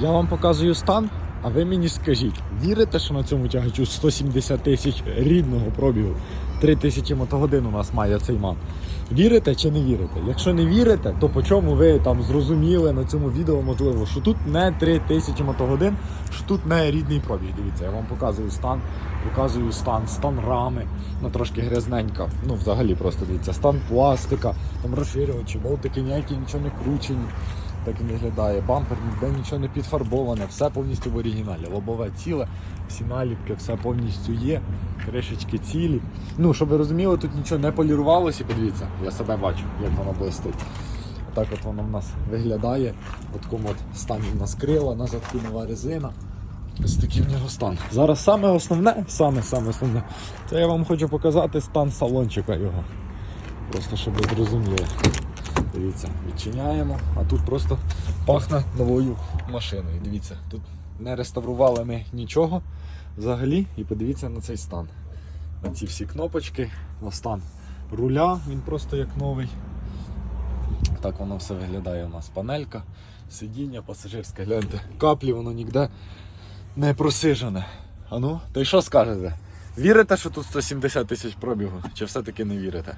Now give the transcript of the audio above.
Я вам показую стан, а ви мені скажіть, вірите, що на цьому тягачу 170 тисяч рідного пробігу, 3 тисячі мотогодин у нас має цей ман. Вірите чи не вірите? Якщо не вірите, то по чому ви там зрозуміли на цьому відео, можливо, що тут не 3 тисячі мотогодин, що тут не рідний пробіг. Дивіться, я вам показую стан, показую стан, стан рами, ну трошки грязненька. Ну, взагалі просто дивіться, стан пластика, там розширювачі, болтики ніякі нічого не кручені. Так і виглядає. Бампер ніде нічого не підфарбоване, все повністю в оригіналі. Лобове ціле, всі наліпки, все повністю є. Кришечки цілі. Ну, щоб ви розуміли, тут нічого не полірувалося. Подивіться, я себе бачу, як воно блистить. Так от воно в нас виглядає. От такому от стані в нас крила, назад нова резина. Ось такий в нього стан. Зараз саме основне, саме саме основне, це я вам хочу показати стан салончика його. Просто щоб ви зрозуміли. Дивіться, відчиняємо, а тут просто пахне новою машиною. Дивіться, тут не реставрували ми нічого взагалі. І подивіться на цей стан. На ці всі кнопочки, на стан руля, він просто як новий. Так воно все виглядає у нас. Панелька, сидіння, пасажирське, гляньте. Каплі воно ніде не просижене. А ну, то й що скажете? Вірите, що тут 170 тисяч пробігу? Чи все-таки не вірите?